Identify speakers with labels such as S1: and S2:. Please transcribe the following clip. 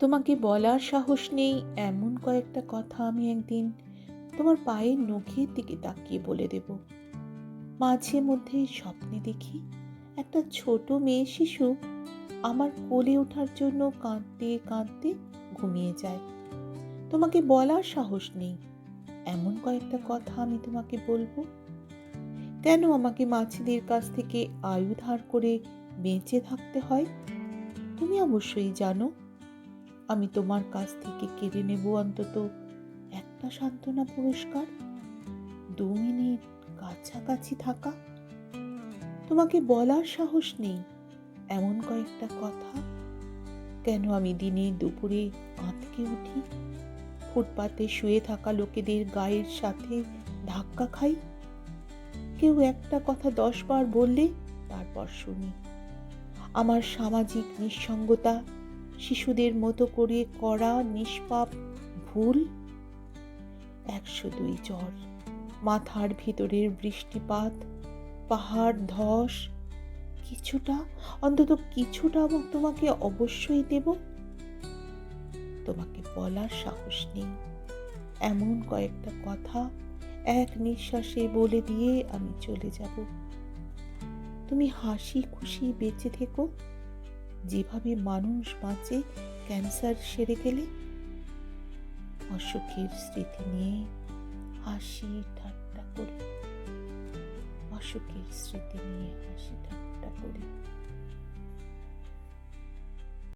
S1: তোমাকে বলার সাহস নেই, এমন কয়েকটা কথা আমি একদিন তোমার পায়ের নখের দিকে তাকিয়ে বলে দেব। মাঝে মধ্যে স্বপ্নে দেখি একটা ছোট মেয়ে শিশু আমার কোলে ওঠার জন্য কাঁদতে কাঁদতে ঘুমিয়ে যায়। তোমাকে বলার সাহস নেই, এমন কয়েকটা কথা আমি তোমাকে বলব। কেন আমাকে মাছিদের কাছ থেকে আয়ু ধার করে বেঁচে থাকতে হয়? তুমি অবশ্যই জানো আমি তোমার কাছ থেকে কেড়ে নেব অন্তত একটা সান্ত্বনা পুরস্কার। দু মিনিট কাছাকাছি থাকা। তোমাকে বলার সাহস নেই। এমন কয়েকটা কথা। কেন আমি দিনে দুপুরে আঁতকে উঠি? ফুটপাতে শুয়ে থাকা লোকেদের গায়ের সাথে ধাক্কা খাই। কেউ একটা কথা দশ বার বললে তারপর শুনি। আমার সামাজিক নিঃসঙ্গতা শিশুদের মতো করে করা নিষ্পাপ ভুল? একশো দুই জ্বর, মাথার ভিতরের বৃষ্টিপাত, পাহাড় ধস, কিছুটা, অন্তত কিছুটা তোমাকে অবশ্যই দেব? তোমাকে বলার সাহস নেই। এমন কয়েকটা কথা এক নিঃশ্বাসে বলে দিয়ে আমি চলে যাব। তুমি হাসি খুশি বেঁচে থেকো। যেভাবে মানুষ বাঁচে, ক্যান্সার সেরে গেলে অসুখের স্মৃতি নিয়ে হাসি ঠাট্টা করে। অসুখের স্মৃতি নিয়ে হাসি ঠাট্টা করে।